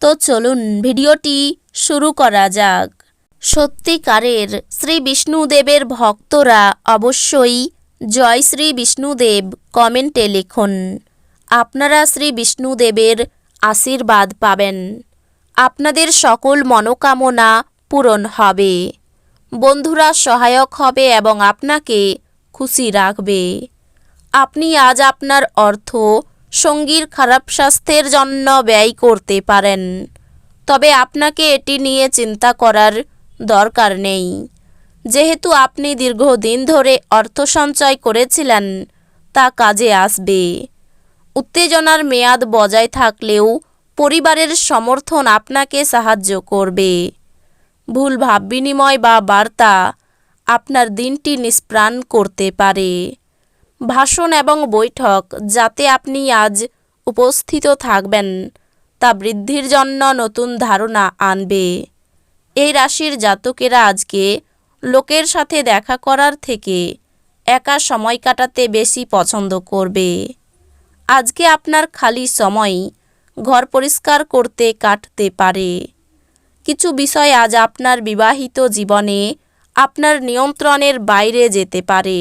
তো চলুন ভিডিওটি শুরু করা যাক। সত্যিকারের শ্রী বিষ্ণুদেবের ভক্তরা অবশ্যই জয় শ্রী বিষ্ণুদেব কমেন্টে লিখুন। আপনারা শ্রী বিষ্ণুদেবের আশীর্বাদ পাবেন। আপনাদের সকল মনোকামনা পূরণ হবে। বন্ধুরা সহায়ক হবে এবং আপনাকে খুশি রাখবে। আপনি আজ আপনার অর্থ সঙ্গীর খারাপ স্বাস্থ্যের জন্য ব্যয় করতে পারেন। তবে আপনাকে এটি নিয়ে চিন্তা করার দরকার নেই। যেহেতু আপনি দীর্ঘদিন ধরে অর্থ সঞ্চয় করেছিলেন, তা কাজে আসবে। উত্তেজনার মেয়াদ বজায় থাকলেও পরিবারের সমর্থন আপনাকে সাহায্য করবে। ভুল ভাব বিনিময় বা বার্তা আপনার দিনটি নিষ্প্রাণ করতে পারে। ভাষণ এবং বৈঠক যাতে আপনি আজ উপস্থিত থাকবেন, তা বৃদ্ধির জন্য নতুন ধারণা আনবে। এই রাশির জাতকেরা আজকে লোকের সাথে দেখা করার থেকে একা সময় কাটাতে বেশি পছন্দ করবে। আজকে আপনার খালি সময় ঘর পরিষ্কার করতে কাটতে পারে। কিছু বিষয় আজ আপনার বিবাহিত জীবনে আপনার নিয়ন্ত্রণের বাইরে যেতে পারে।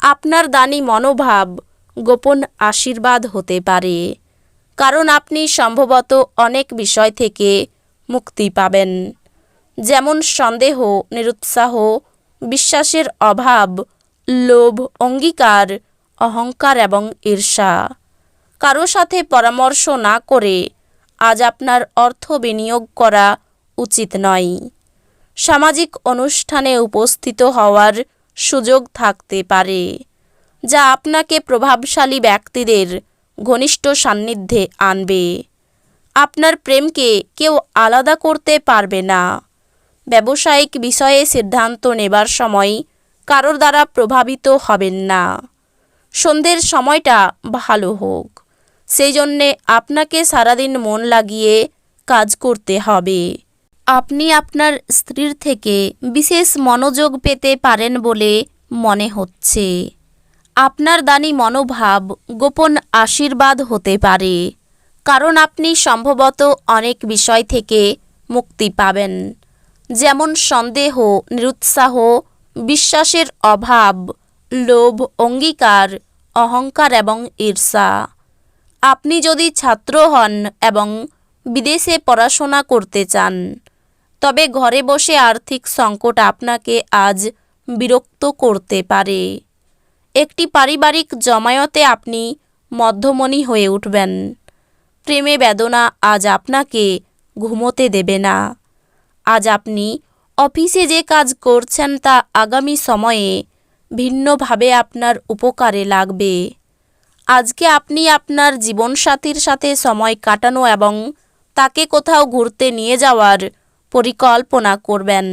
আপনার দানি মনোভাব গোপন আশীর্বাদ হতে পারে। কারণ আপনি সম্ভবত অনেক বিষয় থেকে মুক্তি পাবেন। যেমন সন্দেহ, নিরুৎসাহ, বিশ্বাসের অভাব, লোভ, অঙ্গীকার, অহংকার এবং ঈর্ষা। কারও সাথে পরামর্শ না করে আজ আপনার অর্থ বিনিয়োগ করা উচিত নয়। সামাজিক অনুষ্ঠানে উপস্থিত হওয়ার সুযোগ থাকতে পারে, যা আপনাকে প্রভাবশালী ব্যক্তিদের ঘনিষ্ঠ সান্নিধ্যে আনবে। আপনার প্রেমকে কেউ আলাদা করতে পারবে না। ব্যবসায়িক বিষয়ে সিদ্ধান্ত নেবার সময় কারোর দ্বারা প্রভাবিত হবেন না। সন্ধ্যের সময়টা ভালো হোক, সেই জন্যে আপনাকে সারাদিন মন লাগিয়ে কাজ করতে হবে। আপনি আপনার স্ত্রীর থেকে বিশেষ মনোযোগ পেতে পারেন বলে মনে হচ্ছে। আপনার দানি মনোভাব গোপন আশীর্বাদ হতে পারে, কারণ আপনি সম্ভবত অনেক বিষয় থেকে মুক্তি পাবেন, যেমন সন্দেহ, নিরুৎসাহ, বিশ্বাসের অভাব, লোভ, অঙ্গীকার, অহংকার এবং ঈর্ষা। আপনি যদি ছাত্র হন এবং বিদেশে পড়াশোনা করতে চান তবে ঘরে বসে আর্থিক সংকট আপনাকে আজ বিরক্ত করতে পারে। একটি পারিবারিক জমায়তে আপনি মধ্যমণি হয়ে উঠবেন। প্রেমে বেদনা আজ আপনাকে ঘুমোতে দেবে না। আজ আপনি অফিসে যে কাজ করছেন তা আগামী সময়ে ভিন্নভাবে আপনার উপকারে লাগবে। আজকে আপনি আপনার জীবনসাথীর সাথে সময় কাটানো এবং তাকে কোথাও ঘুরতে নিয়ে যাওয়ার পরিকল্পনা করবেন।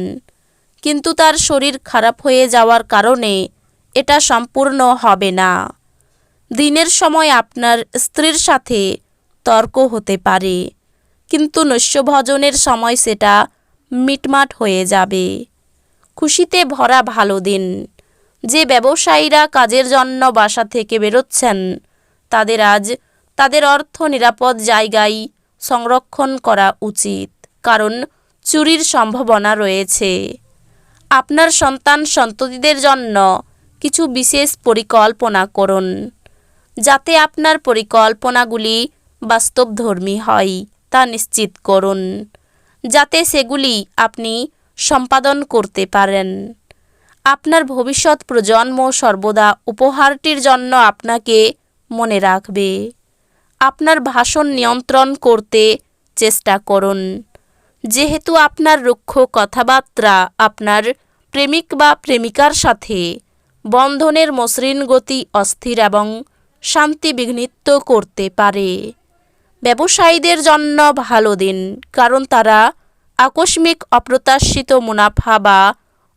কিন্তু তার শরীর খারাপ হয়ে যাওয়ার কারণে এটা সম্পূর্ণ হবে না। দিনের সময় আপনার স্ত্রীর সাথে তর্ক হতে পারে, কিন্তু নৈশভোজনের সময় সেটা মিটমাট হয়ে যাবে। খুশিতে ভরা ভালো দিন। যে ব্যবসায়ীরা কাজের জন্য বাসা থেকে বেরোচ্ছেন, তাদের আজ তাদের অর্থ নিরাপদ জায়গায় সংরক্ষণ করা উচিত। কারণ চুরির সম্ভাবনা রয়েছে। আপনার সন্তান সন্ততিদের জন্য কিছু বিশেষ পরিকল্পনা করুন, যাতে আপনার পরিকল্পনাগুলি বাস্তবধর্মী হয় তা নিশ্চিত করুন, যাতে সেগুলি আপনি সম্পাদন করতে পারেন। আপনার ভবিষ্যৎ প্রজন্ম সর্বদা উপহারটির জন্য আপনাকে মনে রাখবে। আপনার ভাষণ নিয়ন্ত্রণ করতে চেষ্টা করুন। যেহেতু আপনার রুক্ষ কথাবার্তা, আপনার প্রেমিক বা প্রেমিকার সাথে বন্ধনের মসৃণ গতি অস্থির এবং শান্তি বিঘ্নিত করতে পারে। ব্যবসায়ীদের জন্য ভালো দিন, কারণ তারা আকস্মিক অপ্রত্যাশিত মুনাফা বা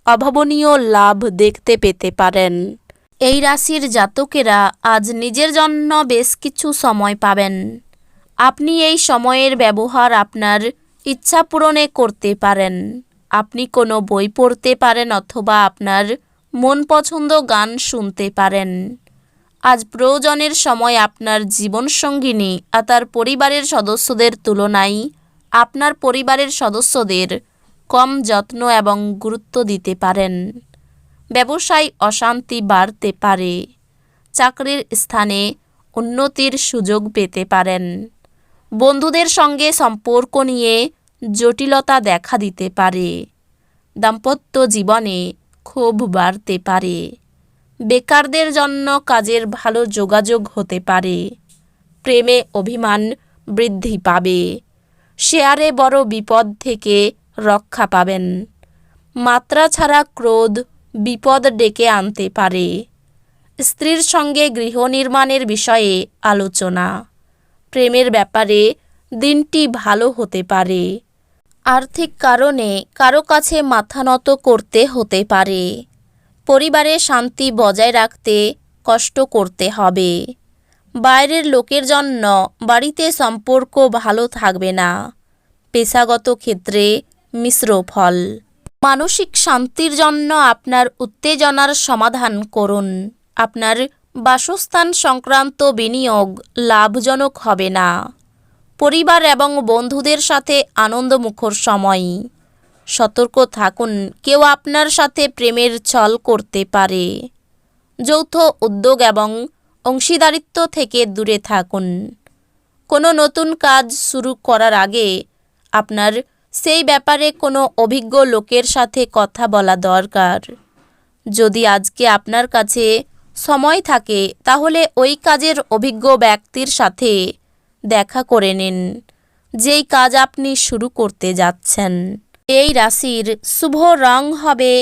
অভাবনীয় লাভ দেখতে পেতে পারেন। এই রাশির জাতকেরা আজ নিজের জন্য বেশ কিছু সময় পাবেন। আপনি এই সময়ের ব্যবহার আপনার ইচ্ছা পূরণে করতে পারেন। আপনি কোনো বই পড়তে পারেন অথবা আপনার মন পছন্দ গান শুনতে পারেন। আজ প্রয়োজনের সময় আপনার জীবনসঙ্গিনী আর তার পরিবারের সদস্যদের তুলনায় আপনার পরিবারের সদস্যদের কম যত্ন এবং গুরুত্ব দিতে পারেন। ব্যবসায় অশান্তি বাড়তে পারে। চাকরির স্থানে উন্নতির সুযোগ পেতে পারেন। বন্ধুদের সঙ্গে সম্পর্ক নিয়ে জটিলতা দেখা দিতে পারে। দাম্পত্য জীবনে ক্ষোভ বাড়তে পারে। বেকারদের জন্য কাজের ভালো যোগাযোগ হতে পারে। প্রেমে অভিমান বৃদ্ধি পাবে। শেয়ারে বড় বিপদ থেকে রক্ষা পাবেন। মাত্রা ছাড়া ক্রোধ বিপদ ডেকে আনতে পারে। স্ত্রীর সঙ্গে গৃহ নির্মাণের বিষয়ে আলোচনা। প্রেমের ব্যাপারে দিনটি ভালো হতে পারে। আর্থিক কারণে কারও কাছে মাথা নত করতে হতে পারে। পরিবারে শান্তি বজায় রাখতে কষ্ট করতে হবে। বাইরের লোকের জন্য বাড়িতে সম্পর্ক ভালো থাকবে না। পেশাগত ক্ষেত্রে মিশ্র ফল। মানসিক শান্তির জন্য আপনার উত্তেজনার সমাধান করুন। আপনার বাসস্থান সংক্রান্ত বিনিয়োগ লাভজনক হবে না। পরিবার এবং বন্ধুদের সাথে আনন্দমুখর সময়। সতর্ক থাকুন, কেউ আপনার সাথে প্রেমের ছল করতে পারে। যৌথ উদ্যোগ এবং অংশীদারিত্ব থেকে দূরে থাকুন। কোনো নতুন কাজ শুরু করার আগে আপনার সেই ব্যাপারে কোনো অভিজ্ঞ লোকের সাথে কথা বলা দরকার। যদি আজকে আপনার কাছে সময় থাকে, তাহলে ওই কাজের অভিজ্ঞ ব্যক্তির সাথে দেখা করে নিন। যেই কাজ আপনি শুরু করতে যাচ্ছেন। এই রাশির শুভ রং হবে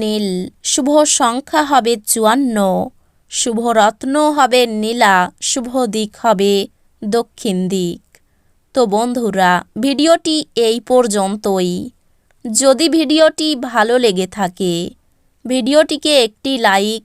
নীল, শুভ সংখ্যা হবে চুয়ান্ন, শুভ রত্ন হবে নীলা, শুভ দিক হবে দক্ষিণ দিক। তো বন্ধুরা, ভিডিওটি এই পর্যন্তই। যদি ভিডিওটি ভালো লেগে থাকে, ভিডিওটিকে একটি লাইক